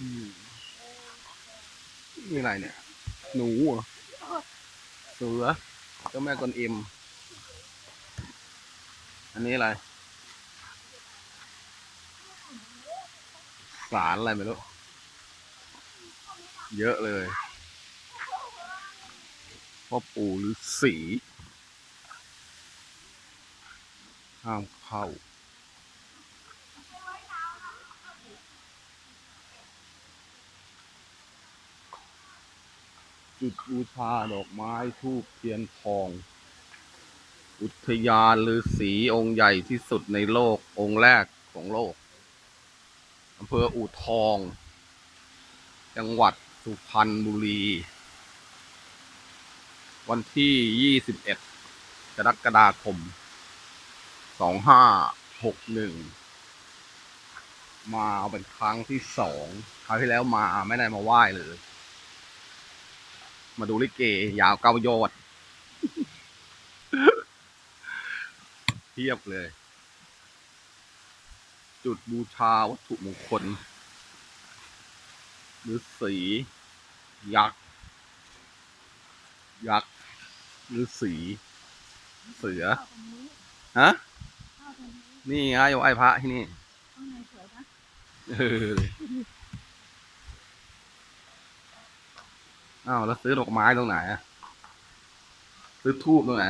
นี่อะไรเนี่ย หนูเหรอเสือเจ้าแม่กวนอิม อันนี้อะไร สารอะไรไม่รู้ เยอะเลยพ่อปู่หรือสี ห้ามเข้า จุดบูชาดอกไม้ทูบเทียนทอง อุทยานฤาษีองค์ใหญ่ที่สุดในโลกองค์แรกของโลกอำเภออู่ทอง จังหวัดสุพรรณบุรี วันที่ 21 กรกฎาคม 2561 มาเป็นครั้งที่สอง คราวที่แล้วมาไม่ได้มาไหว้เลย มาดูลิเก ยาวเก้ายอดเทียบเลย จุดบูชาวัตถุมงคลฤาษียักษ์ ยักษ์ฤาษีเสือเข้าตรงนี้ฮะเข้าตรงนี้นี่ไงไหว้พระที่นี่ข้างในสวยนะเออ อ้าวแล้วซื้อดอกไม้ตรงไหนอะซื้อทูบตรงไหน